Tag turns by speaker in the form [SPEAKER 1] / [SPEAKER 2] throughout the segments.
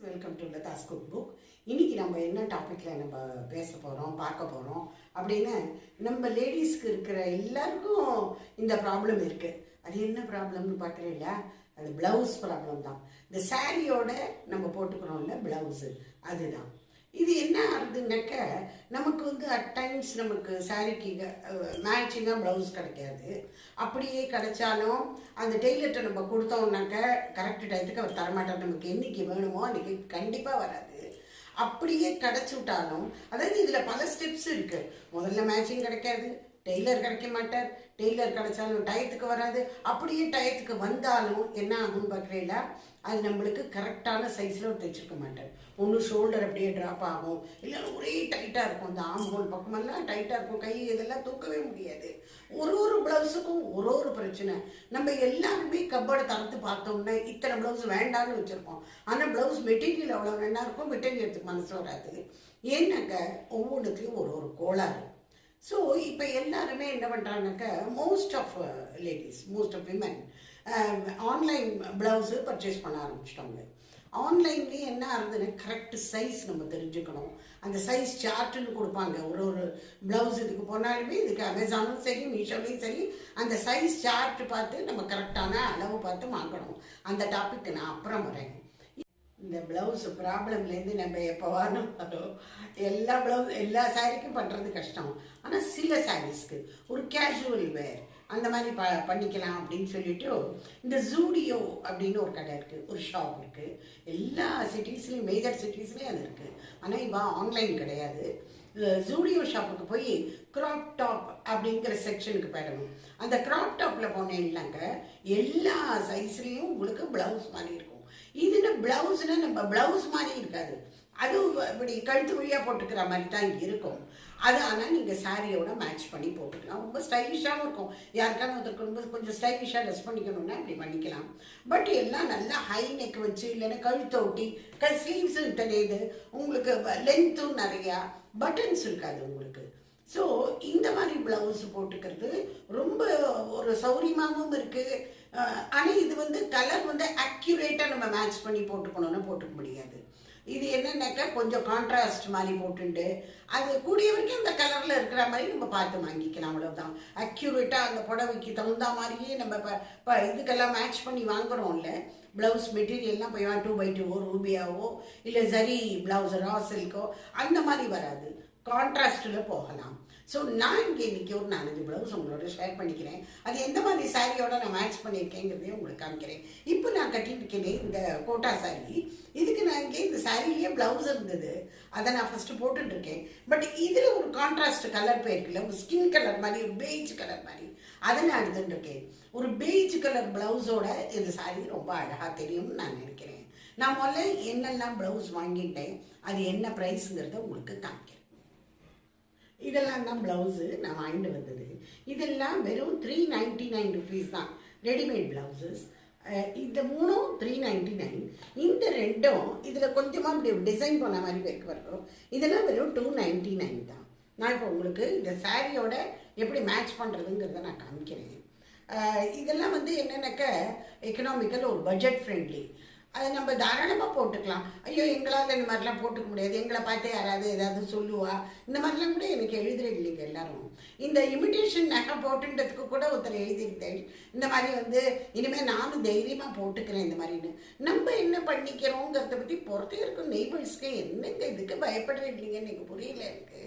[SPEAKER 1] Welcome to Latha's cook book இன்றைக்கி நம்ம என்ன டாப்பிக்கில் நம்ம பேச போகிறோம் பார்க்க போகிறோம் அப்படின்னு நம்ம லேடிஸ்க்கு இருக்கிற எல்லாருக்கும் இந்த ப்ராப்ளம் இருக்குது அது என்ன ப்ராப்ளம்னு பார்க்குறீங்களா? அது ப்ளவுஸ் ப்ராப்ளம் தான். இந்த சாரியோட நம்ம போட்டுக்கிறோம்ல ப்ளவுஸு அதுதான். இது என்ன நமக்கு வந்து அட் டைம்ஸ் நமக்கு சாரிக்கு மேட்சிங்காக ப்ளவுஸ் கிடைக்காது. அப்படியே கிடைச்சாலும் அந்த டெய்லர்கிட்ட நம்ம கொடுத்தோம்னாக்க கரெக்ட் டயத்துக்கு அவர் தரமாட்டார். நமக்கு என்னைக்கு வேணுமோ அன்றைக்கி கண்டிப்பாக வராது. அப்படியே கிடச்சி விட்டாலும் அதாவது இதில் பல ஸ்டெப்ஸ் இருக்குது முதல்ல மேட்சிங் கிடைக்காது டெய்லர் கிடைக்க மாட்டார். டெய்லர் கிடைச்சாலும் டயத்துக்கு வராது. அப்படியே டயத்துக்கு வந்தாலும் என்ன ஆகும் பார்க்குறீங்களா? அது நம்மளுக்கு கரெக்டான சைஸில் தைச்சிருக்க மாட்டார். ஒன்று ஷோல்டர் அப்படியே ட்ராப் ஆகும். இல்லை ஒரே டைட்டாக இருக்கும். இந்த ஆம் ஹோல் பக்கமெல்லாம் டைட்டாக இருக்கும். கை இதெல்லாம் தூக்கவே முடியாது. ஒரு ஒரு ப்ளவுஸுக்கும் ஒரு ஒரு பிரச்சனை. நம்ம எல்லாருமே கப்போர்டை தரத்து பார்த்தோம்னா இத்தனை ப்ளவுஸ் வேண்டாம்னு வச்சுருப்போம். ஆனால் ப்ளவுஸ் மெட்டீரியல் அவ்வளோ வேண்டாம் இருக்கும். மெட்டீரியலுக்கு மனசு வராது. ஏன்னாக்க ஒவ்வொன்றுத்துலையும் ஒரு ஒரு கோளாறு. ஸோ இப்போ எல்லாருமே என்ன பண்ணுறாங்கனாக்க most of ladies most of women online blouse purchase பண்ண ஆரம்பிச்சிட்டாங்க. ஆன்லைன்லேயே என்ன ஆகுதுன்னு கரெக்ட் சைஸ் நம்ம தெரிஞ்சுக்கணும். அந்த சைஸ் சார்ட்டுன்னு கொடுப்பாங்க. ஒரு ஒரு ப்ளவுஸ் இதுக்கு போனாலுமே இதுக்கு அமேசானும் சரி மீஷோலையும் சரி அந்த சைஸ் சார்ட் பார்த்து நம்ம கரெக்டான அளவு பார்த்து வாங்கணும். அந்த டாபிக் நான் அப்புறம் வரேன். இந்த ப்ளவுஸ் ப்ராப்ளம்லேருந்து நம்ம எப்போ வரணும் எல்லா ப்ளவுஸ் எல்லா சாரீக்கும் பண்ணுறது கஷ்டம். ஆனால் சில சாரீஸ்க்கு ஒரு கேஷுவல் வேர் அந்த மாதிரி ப பண்ணிக்கலாம் அப்படின்னு சொல்லிட்டு இந்த ஜூடியோ அப்படின்னு ஒரு கடை இருக்குது ஒரு ஷாப் இருக்குது எல்லா சிட்டிஸ்லேயும் மேஜர் சிட்டிஸ்லேயும் அது இருக்குது ஆனால் இவன் ஆன்லைன் கிடையாது. ஜூடியோ ஷாப்புக்கு போய் க்ராப் டாப் அப்படிங்கிற செக்ஷனுக்கு போயிடணும். அந்த க்ராப் டாப்பில் போனேன்னாங்க எல்லா சைஸ்லேயும் உங்களுக்கு ப்ளவுஸ் மாதிரி இருக்கும். இதுன்னு ப்ளவுஸ்னால் நம்ம பிளவுஸ் மாதிரி இருக்காது. அது இப்படி கழுத்து வழியாக போட்டுக்கிற மாதிரி தான் இருக்கும். அது ஆனால் நீங்கள் சாரியோட மேட்ச் பண்ணி போட்டுக்கலாம். ரொம்ப ஸ்டைலிஷாகவும் இருக்கும். யாருக்கான ஒருத்தருக்கு ரொம்ப கொஞ்சம் ஸ்டைலிஷாக ட்ரெஸ் பண்ணிக்கணும்னா இப்படி பண்ணிக்கலாம். பட் எல்லாம் நல்லா ஹை நெக் வச்சு இல்லைன்னா கழுத்தை ஒட்டி க ஸ்லீவ்ஸும் தெரியுது உங்களுக்கு லென்த்தும் நிறையா பட்டன்ஸ் இருக்காது உங்களுக்கு. ஸோ இந்த மாதிரி ப்ளவுஸ் போட்டுக்கிறது ரொம்ப ஒரு சௌரியமாகவும் இருக்குது ஆனால் இது வந்து கலர் வந்து அக்யூரேட்டாக நம்ம மேட்ச் பண்ணி போட்டுக்கணும்னு போட்டுக்க முடியாது. இது என்னென்னாக்கா கொஞ்சம் கான்ட்ராஸ்ட் மாதிரி போட்டுண்டு. அது கூடிய வரைக்கும் அந்த கலரில் இருக்கிற மாதிரி நம்ம பார்த்து வாங்கிக்கலாம் அவ்வளோதான் அக்யூரேட்டாக அந்த புடவைக்கு தகுந்த மாதிரியே நம்ம இப்போ இப்போ இதுக்கெல்லாம் மேட்ச் பண்ணி வாங்குகிறோம்ல ப்ளவுஸ் மெட்டீரியல்லாம் போய் டூ பை டூவோ ரூபியாவோ இல்லை சரி ப்ளவுஸ் ரா சில்கோ அந்த மாதிரி வராது. கான்ட்ராஸ்டில் போகலாம். ஸோ நான் இங்கே இன்றைக்கி ஒரு நாலஞ்சு ப்ளவுஸ் உங்களோட ஷேர் பண்ணிக்கிறேன். அது எந்த மாதிரி சாரியோட நான் மேட்ச் பண்ணியிருக்கேங்கிறதையும் உங்களுக்கு காமிக்கிறேன். இப்போ நான் கட்டிட்டு இருக்கேனே இந்த கோட்டா சாரி இதுக்கு நான் இங்கே இந்த சாரிலேயே ப்ளவுஸ் இருந்தது. அதை நான் ஃபஸ்ட்டு போட்டுட்ருக்கேன் பட் இதில் ஒரு கான்ட்ராஸ்ட் கலர் போயிருக்குல்ல ஒரு ஸ்கின் கலர் மாதிரி ஒரு பெய்ஜ் கலர் மாதிரி. அதை நான் எடுத்துகிட்டு இருக்கேன். ஒரு பெய்ஜ் கலர் ப்ளவுஸோட இந்த சாரி ரொம்ப அழகாக தெரியும்னு நான் நினைக்கிறேன். நான் முதல்ல என்னெல்லாம் ப்ளவுஸ் வாங்கிட்டேன் அது என்ன ப்ரைஸுங்கிறத உங்களுக்கு காமிக்கிறேன். இதெல்லாம் தான் ப்ளவுஸு நான் வாங்கிட்டு வந்தது. இதெல்லாம் வெறும் த்ரீ நைன்டி நைன் ருபீஸ் தான் ரெடிமேட் ப்ளவுஸஸ் இந்த மூணும் த்ரீ நைன்டி நைன் இந்த ரெண்டும் இதில் கொஞ்சமாக இப்படி டிசைன் பண்ண மாதிரி வைக்க வரும் இதெல்லாம் வெறும் டூ நைன்டி நைன் தான். நான் இப்போ உங்களுக்கு இந்த சாரியோட எப்படி மேட்ச் பண்ணுறதுங்கிறத நான் காமிக்கிறேன். இதெல்லாம் வந்து என்னென்னாக்க எக்கனாமிக்கல் ஒரு பட்ஜெட் ஃப்ரெண்ட்லி அதை நம்ம தாராளமாக போட்டுக்கலாம். ஐயோ எங்களால் இந்த மாதிரிலாம் போட்டுக்க முடியாது. எங்களை பார்த்து யாராவது ஏதாவது சொல்லுவா? இந்த மாதிரிலாம் கூட எனக்கு எழுதுறது இல்லைங்க எல்லாரும். இந்த இமிட்டேஷன் நகை போட்டுன்றதுக்கு கூட ஒருத்தர் எழுதியிருந்தேன் இந்த மாதிரி வந்து இனிமேல் நானும் தைரியமாக போட்டுக்கிறேன் இந்த மாதிரின்னு. நம்ம என்ன பண்ணிக்கிறோங்கிறத பற்றி புறத்தே இருக்கும். நெய்பர்ஸ்க்கு என்னங்க இதுக்கு பயப்படுறது இல்லைங்கன்னு எனக்கு புரியல எனக்கு.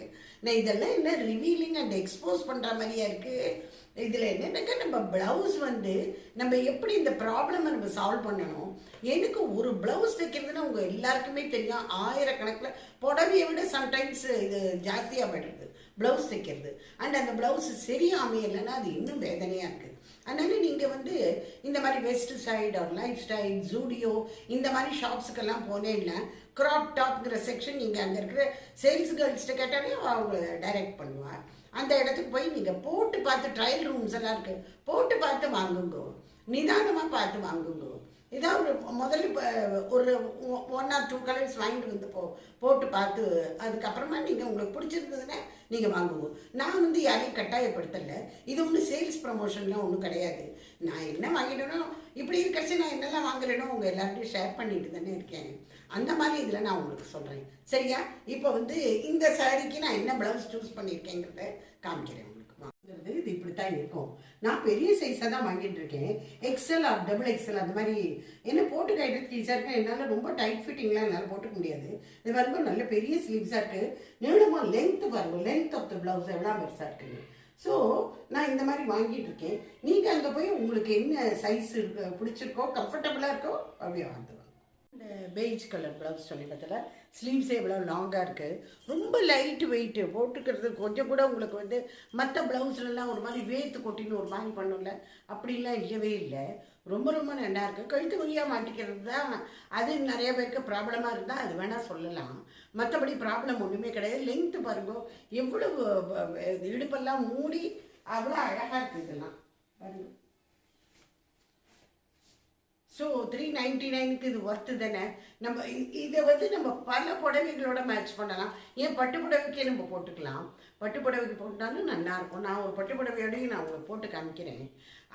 [SPEAKER 1] நான் இதெல்லாம் என்ன ரிவீலிங் அண்ட் எக்ஸ்போஸ் பண்ணுற மாதிரியா இருக்குது இதில் என்னென்னாக்கா நம்ம ப்ளவுஸ் வந்து நம்ம எப்படி இந்த ப்ராப்ளமை நம்ம சால்வ் பண்ணணும்? எனக்கு ஒரு ப்ளவுஸ் தைக்கிறதுன்னா உங்கள் எல்லாருக்குமே தெரியும். ஆயிரக்கணக்கில் புடவையை விட சம்டைம்ஸ் இது ஜாஸ்தியாக போய்டுறது. ப்ளவுஸ் தைக்கிறது. அண்ட் அந்த ப்ளவுஸ் சரியாக அமையலைன்னா அது இன்னும் வேதனையாக இருக்குது அதனால நீங்கள் வந்து இந்த மாதிரி வெஸ்ட் சைடு ஒரு லைஃப் ஸ்டைல் ஜூடியோ இந்த மாதிரி ஷாப்ஸுக்கெல்லாம் போனேன்னா க்ராப் டாப்ங்கிற செக்ஷன் நீங்கள் அங்கே இருக்கிற சேல்ஸ் கேர்ள்ஸ்கிட்ட கேட்டாலே அவங்க டைரக்ட் பண்ணுவார் அந்த இடத்துக்கு போய் நீங்கள் போட்டு பார்த்து ட்ரையல் ரூம்ஸ் எல்லாம் இருக்குது போட்டு பார்த்து வாங்குங்க. நிதானமாக பார்த்து வாங்குங்க. இதான் ஒரு முதல்ல ஒரு ஒன் ஆர் டூ கலர்ஸ் வாங்கிட்டு வந்து போ போட்டு பார்த்து அதுக்கப்புறமா நீங்கள் உங்களுக்கு பிடிச்சிருந்ததுன்னா நீங்கள் வாங்குவோம் நான் வந்து யாரையும் கட்டாயப்படுத்தலை. இது ஒன்றும் சேல்ஸ் ப்ரமோஷன்லாம் ஒன்றும் கிடையாது. நான் என்ன வாங்கிட்டேனோ இப்படி இருக்கிறச்சு நான் என்னெல்லாம் வாங்குறேனோ உங்கள் எல்லார்ட்டையும் ஷேர் பண்ணிட்டு தானே இருக்கேன். அந்த மாதிரி இதில் நான் உங்களுக்கு சொல்கிறேன் சரியா? இப்போ வந்து இந்த சாரிக்கு நான் என்ன ப்ளவுஸ் சூஸ் பண்ணியிருக்கேங்கிறத காமிக்கிறேன் உங்களுக்கு. இது இப்படி தான் இருக்கும். நான் பெரிய சைஸாக தான் வாங்கிட்டு இருக்கேன். எக்ஸல் ஆர் டபுள் எக்ஸல் அந்த மாதிரி. என்ன போட்டு கைட்டுறதுக்கு ஈஸியாக இருக்கு என்னால் ரொம்ப டைட் ஃபிட்டிங்லாம் என்னால் போட்டுக்க முடியாது. இது பாருங்க நல்ல பெரிய ஸ்லீவ்ஸாக இருக்குது நீளமாக லென்த்து பாருங்க. லென்த் ஆஃப் த ப்ளவுஸ் எவ்வளோ பெருசாக இருக்குது ஸோ நான் இந்த மாதிரி வாங்கிட்டு இருக்கேன். நீங்கள் அங்கே போய் உங்களுக்கு என்ன சைஸ் பிடிச்சிருக்கோ கம்ஃபர்டபுளாக இருக்கோ அப்படியே வாங்குவேன் பெய்ஜ் கலர் ப்ளவுஸ் சொல்லி பார்த்தல ஸ்லீவ்ஸே இவ்வளோ லாங்காக இருக்குது ரொம்ப லைட் வெயிட்டு போட்டுக்கிறது கொஞ்சம் கூட உங்களுக்கு வந்து மற்ற ப்ளவுஸ்லலாம் ஒரு மாதிரி வேத்து கொட்டின்னு ஒரு மாதிரி பண்ணும்ல அப்படிலாம் இல்லவே இல்லை. ரொம்ப ரொம்ப நல்லா இருக்குது கழுத்து வழியாக மாட்டிக்கிறது தான். அது நிறைய பேருக்கு ப்ராப்ளமாக இருந்தால் அது வேணால் சொல்லலாம். மற்றபடி ப்ராப்ளம் ஒன்றுமே கிடையாது. லென்த்து பாருங்க எவ்வளவு இடுப்பெல்லாம் மூடி அவ்வளோ அழகாக இருக்குது இதெல்லாம். பாருங்க. ஸோ த்ரீ நைன்டி நைனுக்கு இது ஒர்த்து தானே? நம்ம இதை வந்து நம்ம பல புடவைகளோட மேட்ச் பண்ணலாம். ஏன் பட்டு புடவைக்கே நம்ம போட்டுக்கலாம்? பட்டு புடவைக்கு போட்டாலும் நல்லாயிருக்கும். நான் ஒரு பட்டு புடவையோடையும் நான் உங்களுக்கு போட்டு காமிக்கிறேன்.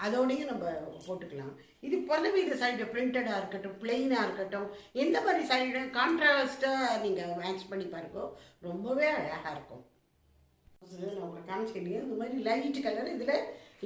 [SPEAKER 1] அதோடையும் நம்ம போட்டுக்கலாம். இது பலவித சைடு பிரிண்டடாக இருக்கட்டும் பிளெயினாக இருக்கட்டும் எந்த மாதிரி சைடு கான்ட்ராஸ்ட்டாக நீங்கள் மேட்ச் பண்ணி பாருங்கோ. ரொம்பவே அழகாக இருக்கும். நான் உங்களுக்கு காமிச்சிருக்கேன் இந்த மாதிரி லைட் கலர் இதில்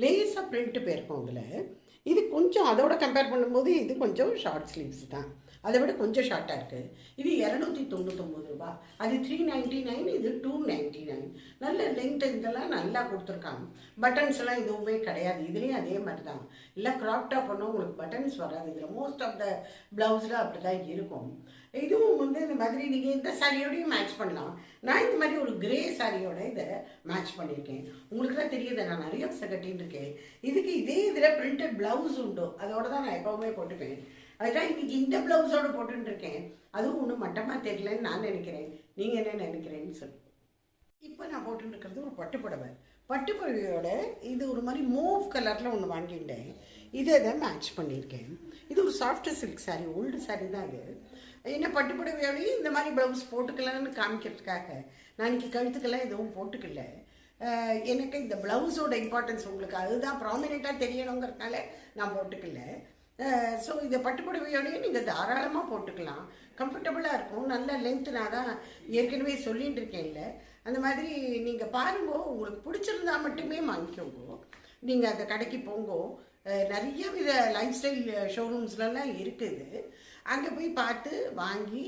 [SPEAKER 1] லேஸாக பிரிண்ட்டு போயிருக்கும் இதில் இது கொஞ்சம் அதோட கம்பேர் பண்ணும்போது இது கொஞ்சம் ஷார்ட் ஸ்லீவ்ஸ் தான். அதை விட கொஞ்சம் ஷார்ட்டாக இருக்குது இது இரநூத்தி தொண்ணூத்தொம்பது ரூபா. அது த்ரீ நைன்ட்டி நைன் இது டூ நைன்ட்டி நைன் நல்ல லென்த் இதெல்லாம் நல்லா கொடுத்துருக்காங்க. பட்டன்ஸ் எல்லாம் எதுவுமே கிடையாது. இதுலேயும் அதே மாதிரி தான். இல்லை க்ராப் டாப் பண்ணால் உங்களுக்கு பட்டன்ஸ் வராது. இதில் மோஸ்ட் ஆஃப் த ப்ளவுஸில் அப்படி தான் இருக்கும். இதுவும் வந்து இந்த மாதிரி நீங்கள் இந்த சாரியோடையும் மேட்ச் பண்ணலாம். நான் இந்த மாதிரி ஒரு கிரே சாரியோட இதை மேட்ச் பண்ணியிருக்கேன். உங்களுக்கு தான் தெரியுது நான் நிறைய பசை இருக்கேன் இதுக்கு இதே இதில் பிரிண்டட் ப்ளவுஸ் உண்டு. அதோட தான் நான் எப்போவுமே போட்டுப்பேன். அதுதான் இன்னைக்கு இந்த ப்ளவுஸோட போட்டுருக்கேன் அதுவும் ஒன்றும் மட்டமாக தெரியலன்னு நான் நினைக்கிறேன். நீங்கள் என்ன நினைக்கிறேன்னு சொல்லி. இப்போ நான் போட்டுருக்கிறது இருக்கிறது ஒரு பட்டு புடவை பட்டு புடவையோட இது ஒரு மாதிரி மூவ் கலரில் ஒன்று வாங்கிட்டேன் இதை இதை மேட்ச் பண்ணியிருக்கேன். இது ஒரு soft silk saree old saree தான் இது. என்ன பட்டு புடவையோடையும் இந்த மாதிரி ப்ளவுஸ் போட்டுக்கலாம்னு காமிக்கிறதுக்காக. நான் இன்றைக்கி கழுத்துக்கெல்லாம் எதுவும் போட்டுக்கல. எனக்கு இந்த ப்ளவுஸோட இம்பார்ட்டன்ஸ் உங்களுக்கு அதுதான் ப்ராமினெண்ட்டாக தெரியணுங்கிறதுனால நான் போட்டுக்கல. ஸோ இதை பட்டு புடவையோடய நீங்கள் தாராளமாக போட்டுக்கலாம். கம்ஃபர்டபுளாக இருக்கும். நல்ல லென்த்து நான் தான் ஏற்கனவே சொல்லிட்டு இருக்கேன்ல. அந்த மாதிரி நீங்கள் பாருங்க உங்களுக்கு பிடிச்சிருந்தா மட்டுமே வாங்கிக்கோங்க. நீங்கள் அந்த கடைக்கு போங்க. நிறைய வித லைஃப் ஸ்டைல் ஷோரூம்ஸ்லலாம் இருக்குது. அங்கே போய் பார்த்து வாங்கி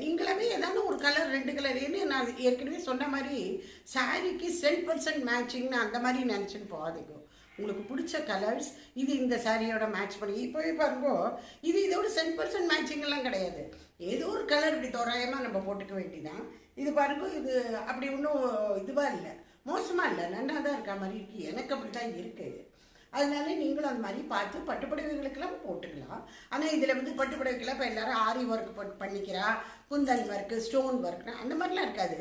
[SPEAKER 1] நீங்களாவே ஏதாவது ஒரு கலர் ரெண்டு கலர் ஏன்னு நான் ஏற்கனவே சொன்ன மாதிரி சாரீக்கு சென்ட் பர்சன்ட் மேட்சிங்னு அந்த மாதிரி நினச்சின்னு போகாதீங்க. உங்களுக்கு பிடிச்ச கலர்ஸ் இது இந்த சாரியோட மேட்ச் பண்ணி இப்போவே பாருங்கோ இது இதோட சென்ட் பர்சன்ட் மேட்சிங்லாம் கிடையாது. ஏதோ ஒரு கலர் இப்படி தோராயமாக நம்ம போட்டுக்க வேண்டிதான். இது பாருங்க இது அப்படி ஒன்றும் இதுவாக இல்லை மோசமாக இல்லை நல்லா தான் இருக்கா மாதிரி இருக்கு. எனக்கு அப்படி தான் இருக்குது அதனால நீங்களும் அந்த மாதிரி பார்த்து பட்டுப்புடவைகளுக்கெல்லாம் போட்டுக்கலாம். ஆனால் இதில் வந்து பட்டுப்புடவைக்கெல்லாம் இப்போ எல்லாரும் ஆரி ஒர்க் பண்ணிக்கிறா குந்தன் ஒர்க்கு ஸ்டோன் ஒர்க் அந்த மாதிரிலாம் இருக்காது.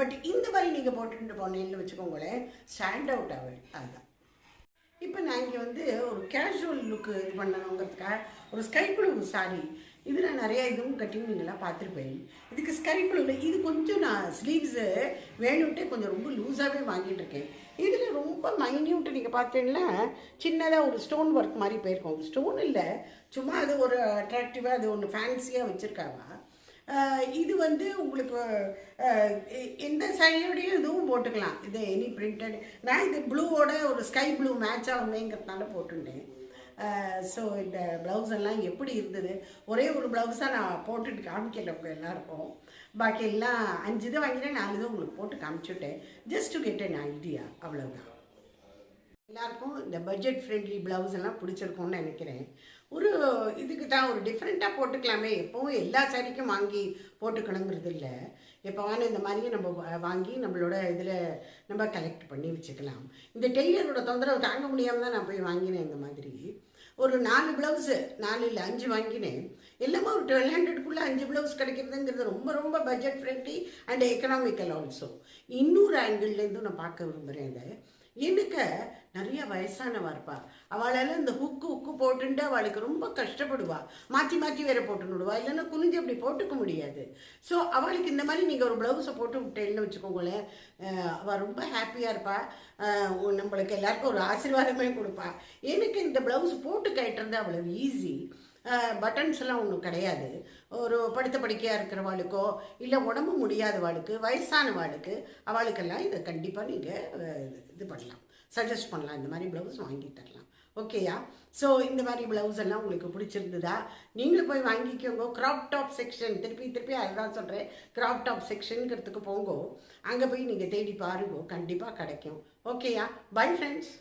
[SPEAKER 1] பட் இந்த மாதிரி நீங்கள் போட்டுட்டு போனீங்கன்னு வச்சுக்கோங்களேன் ஸ்டாண்ட் அவுட் ஆகும் அதுதான். இப்போ நான் இங்கே வந்து ஒரு கேஷுவல் லுக்கு இது பண்ணணுங்கிறதுக்காக ஒரு ஸ்கை ப்ளூ சாரி இதில் நிறையா இதுவும் கட்டி நீங்களாம் பார்த்துருப்பேன் இதுக்கு ஸ்கை ப்ளூவில் இது கொஞ்சம் நான் ஸ்லீவ்ஸு வேணும்ட்டே கொஞ்சம் ரொம்ப லூஸாகவே வாங்கிட்டு இருக்கேன். இதில் ரொம்ப மைன்யூட்டு நீங்கள் பார்த்தீங்கன்னா சின்னதாக ஒரு ஸ்டோன் ஒர்க் மாதிரி போயிருக்கோம். ஸ்டோன் இல்லை சும்மா அது ஒரு அட்ராக்டிவாக அது ஒன்று ஃபேன்சியாக வச்சுருக்காவா? இது வந்து உங்களுக்கு இந்த எ- எந்த இதுவும் போட்டுக்கலாம். இது எனி பிரிண்டட் நான் இது ப்ளூவோட ஒரு ஸ்கை ப்ளூ மேட்ச் ஆகுமேங்கிறதுனால போட்டுட்டேன். ஸோ இந்த ப்ளவுஸ் எல்லாம் எப்படி இருந்தது? ஒரே ஒரு ப்ளவுஸாக நான் போட்டுட்டு காமிக்கல எல்லாருக்கும். பாக்கி எல்லாம் அஞ்சு இது வாங்கினேன் நாலு இதை உங்களுக்கு போட்டு காமிச்சுட்டேன். Just to get an idea அவ்வளோதான் எல்லாருக்கும் இந்த பட்ஜெட் ஃப்ரெண்ட்லி ப்ளவுஸ் எல்லாம் பிடிச்சிருக்கும்னு நினைக்கிறேன். ஒரு இதுக்கு தான் ஒரு டிஃப்ரெண்ட்டாக போட்டுக்கலாமே. எப்போவும் எல்லா சாரிக்கும் வாங்கி போட்டுக்கணுங்கிறது இல்லை. எப்போவான இந்த மாதிரி நம்ம வாங்கி நம்மளோட இதில் நம்ம கலெக்ட் பண்ணி வச்சுக்கலாம். இந்த டெய்லரோட தொந்தரவு தாங்க முடியாமல் தான் நான் போய் வாங்கினேன் இந்த மாதிரி. ஒரு நாலு ப்ளவுஸு நாலு இல்லை அஞ்சு வாங்கினேன். எல்லாமே ஒரு டுவெல் ஹண்ட்ரட்குள்ளே அஞ்சு ப்ளவுஸ் கிடைக்கிறதுங்கிறது ரொம்ப ரொம்ப budget friendly and economical also இன்னொரு ஆங்கிள்லேருந்தும் நான் பார்க்க விரும்புகிறேன் இதை. எனக்கு நிறைய வயசானவா இருப்பா. அவளால இந்த ஹுக்கு உக்கு போட்டுட்டு அவளுக்கு ரொம்ப கஷ்டப்படுவா. மாற்றி மாற்றி வேற போட்டுனுடுவா இல்லைன்னா குனிஞ்சு அப்படி போட்டுக்க முடியாது. ஸோ அவளுக்கு இந்த மாதிரி நீங்கள் ஒரு ப்ளவுஸை போட்டு விட்டேன்னு வச்சுக்கோங்களேன் அவள் ரொம்ப ஹாப்பியாக இருப்பா. நம்மளுக்கு எல்லாருக்கும் ஒரு ஆசீர்வாதமே கொடுப்பா. எனக்கு இந்த ப்ளவுஸ் போட்டு கட்டுறது அவ்வளவு ஈஸி பட்டன்ஸ் எல்லாம் ஒன்றும் கிடையாது. ஒரு படுத்த படிக்கையாக இருக்கிறவாளுக்கோ இல்லை உடம்பு முடியாதவாளுக்கு வயசானவாளுக்கு அவளுக்கெல்லாம் இதை கண்டிப்பாக நீங்கள் இது பண்ணலாம். சஜஸ்ட் பண்ணலாம். இந்த மாதிரி ப்ளவுஸ் வாங்கி தரலாம். ஓகேயா ஸோ இந்த மாதிரி ப்ளவுஸ் எல்லாம் உங்களுக்கு பிடிச்சிருந்ததா? நீங்களும் போய் வாங்கிக்கோங்க. கிராப் டாப் செக்ஷன் திருப்பி திருப்பி அதுதான் சொல்கிறேன் கிராப் டாப் செக்ஷனுங்கிறதுக்கு போங்கோ. அங்கே போய் நீங்கள் தேடி பாருங்க. கண்டிப்பாக கிடைக்கும். ஓகேயா பை ஃப்ரெண்ட்ஸ்